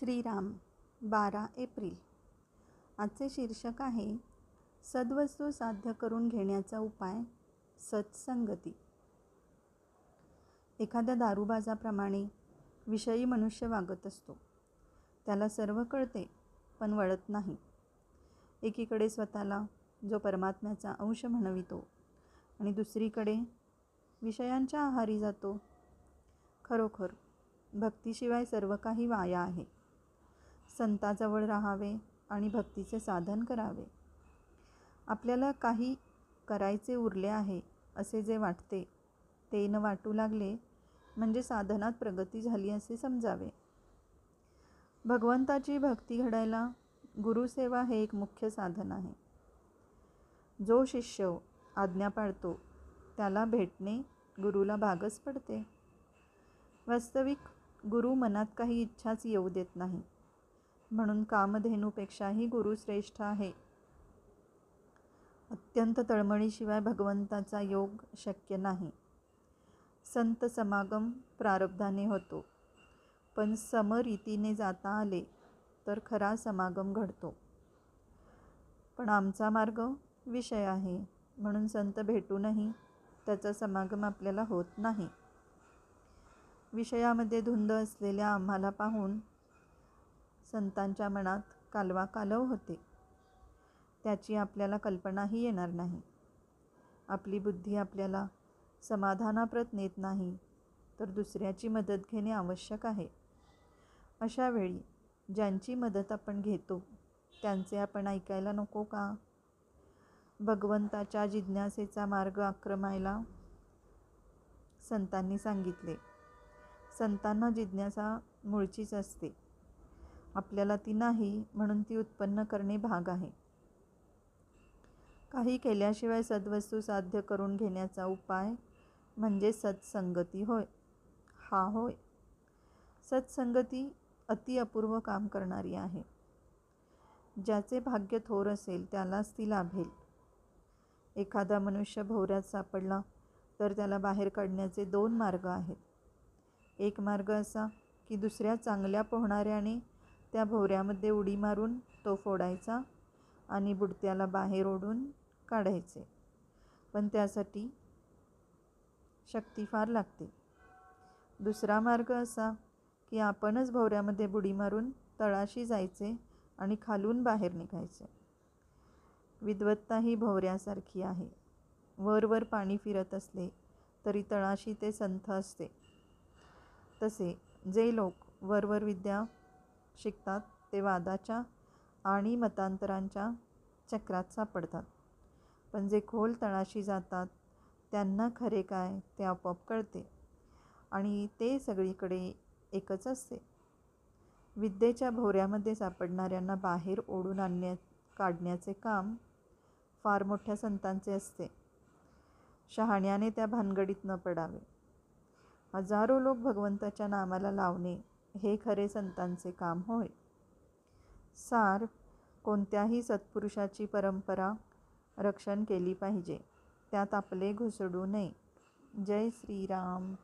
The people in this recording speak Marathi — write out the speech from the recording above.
श्रीराम बारा एप्रिल. आजचे शीर्षक आहे सद्वस्तू साध्य करून घेण्याचा उपाय सत्संगती. एखाद्या दारूबाजाप्रमाणे विषयी मनुष्य वागत असतो. त्याला सर्व कळते पण वळत नाही. एकीकडे स्वतःला जो परमात्म्याचा अंश म्हणवितो आणि दुसरीकडे विषयांच्या आहारी जातो. खरोखर भक्तीशिवाय सर्व काही वाया आहे. संताजवळ राहावे आणि भक्तीचे साधन करावे. आपल्याला काही करायचे उरले आहे असे जे वाटते ते न वाटू लागले म्हणजे साधनात प्रगती झाली असे समजावे. भगवंताची भक्ती घडायला गुरुसेवा हे एक मुख्य साधन आहे. जो शिष्य आज्ञा पाळतो त्याला भेटणे गुरुला भागच पडते. वास्तविक गुरु मनात काही इच्छाच येऊ देत नाही. म्हणून कामधेनूपेक्षाही गुरु श्रेष्ठ आहे. अत्यंत तळमळीशिवाय भगवंताचा योग शक्य नाही. संत समागम प्रारब्धाने होतो. पण समरीतीने जाता आले तर खरा समागम घडतो. पण आमचा मार्ग विषय आहे म्हणून संत भेटूनही त्याचा समागम आपल्याला होत नाही. विषयामध्ये धुंद असलेल्या आम्हाला पाहून संतांच्या मनात कालवा कालव होते. त्याची आपल्याला कल्पनाही येणार नाही. आपली बुद्धी आपल्याला समाधानाप्रत नेत नाही तर दुसऱ्याची मदत घेणे आवश्यक आहे. अशा वेळी ज्यांची मदत आपण घेतो त्यांचे आपण ऐकायला नको का? भगवंताच्या जिज्ञासेचा मार्ग आक्रमायला संतांनी सांगितले. संतांना जिज्ञासा मूळचीच असते. आपल्याला ती नाही म्हणून ती उत्पन्न करणे भाग आहे. काही केल्याशिवाय सद्वस्तू साध्य करून घेण्याचा उपाय म्हणजे सत्संगती होय. हा होय. सत्संगती अति अपूर्व काम करणारी आहे. ज्याचे भाग्य थोर असेल त्यालाच ती लाभेल. एखादा मनुष्य भोवऱ्यात सापडला तर त्याला बाहेर काढण्याचे दोन मार्ग आहेत. एक मार्ग असा की दुसऱ्या चांगल्या पोहणाऱ्याने त्या भोवऱ्यामध्ये उडी मारून तो फोडायचा आणि बुडत्याला बाहेर ओढून काढायचे. पण त्यासाठी शक्ती फार लागते. दुसरा मार्ग असा की आपणच भोवऱ्यामध्ये बुडी मारून तळाशी जायचे आणि खालून बाहेर निघायचे. विद्वत्ता ही भोवऱ्यासारखी आहे. वरवर पाणी फिरत असले तरी तळाशी ते संथ असते. तसे जे लोक वरवर विद्या शिकतात ते वादाच्या आणि मतांतरांच्या चक्रात सापडतात. पण जे खोल तळाशी जातात त्यांना खरे काय ते आपोआप कळते आणि ते सगळीकडे एकच असते. विद्येच्या भोवऱ्यामध्ये सापडणाऱ्यांना बाहेर ओढून आणण्या काढण्याचे काम फार मोठ्या संतांचे असते. शहाण्याने त्या भानगडीत न पडावे. हजारो लोक भगवंताच्या नामाला लावणे हे खरे संतांचे काम होय. सार कोणत्याही सत्पुरुषाची परंपरा रक्षण केली पाहिजे. त्यात आपले घुसडू नये. जय श्रीराम.